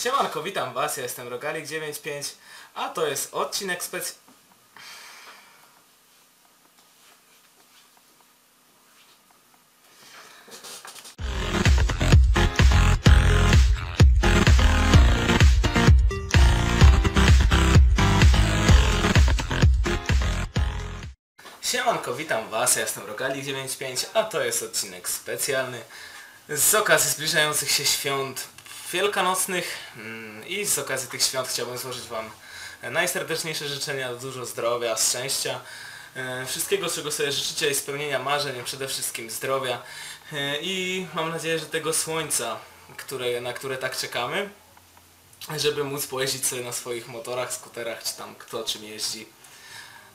Siemanko, witam Was, ja jestem Rogalik95, a to jest odcinek spec... Siemanko, witam Was, ja jestem Rogalik95, a to jest odcinek specjalny z okazji zbliżających się świąt wielkanocnych mm, i z okazji tych świąt chciałbym złożyć Wam najserdeczniejsze życzenia, dużo zdrowia, szczęścia, e, wszystkiego czego sobie życzycie i spełnienia marzeń, przede wszystkim zdrowia E, i mam nadzieję, że tego słońca, które, na które tak czekamy, żeby móc pojeździć sobie na swoich motorach, skuterach, czy tam kto czym jeździ.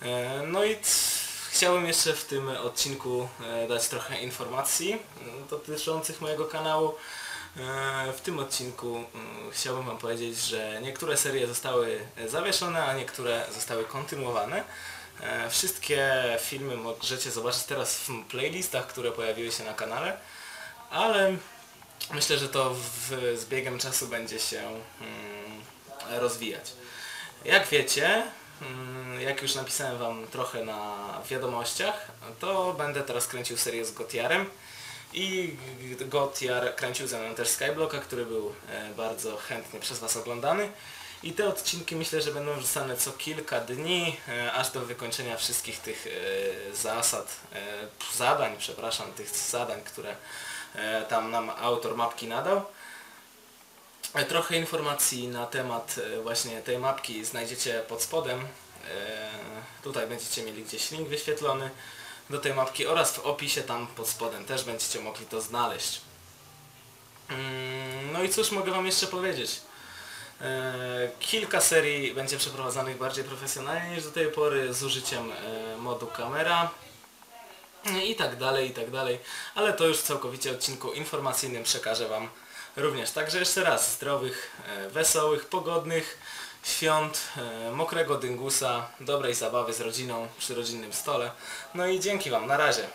E, No i chciałbym jeszcze w tym odcinku dać trochę informacji dotyczących mojego kanału. E, W tym odcinku mm, chciałbym Wam powiedzieć, że niektóre serie zostały e, zawieszone, a niektóre zostały kontynuowane. E, Wszystkie filmy możecie zobaczyć teraz w playlistach, które pojawiły się na kanale, ale myślę, że to w, z biegiem czasu będzie się mm, rozwijać. Jak wiecie, mm, jak już napisałem Wam trochę na wiadomościach, to będę teraz kręcił serię z Gotiarem i Gotiar kręcił ze mną też Skyblocka, który był e, bardzo chętnie przez Was oglądany. I te odcinki myślę, że będą wrzucane co kilka dni, e, aż do wykończenia wszystkich tych e, zasad, zadań, przepraszam, tych zadań, które tam nam autor mapki nadał. Trochę informacji na temat właśnie tej mapki znajdziecie pod spodem. Tutaj będziecie mieli gdzieś link wyświetlony do tej mapki oraz w opisie tam pod spodem też będziecie mogli to znaleźć. Mm, No i cóż mogę Wam jeszcze powiedzieć? E, Kilka serii będzie przeprowadzanych bardziej profesjonalnie niż do tej pory z użyciem e, modu kamera i tak dalej, i tak dalej, ale to już w całkowicie odcinku informacyjnym przekażę Wam również. Także jeszcze raz zdrowych, e, wesołych, pogodnych świąt, e, mokrego dyngusa, dobrej zabawy z rodziną przy rodzinnym stole. No i dzięki Wam, na razie.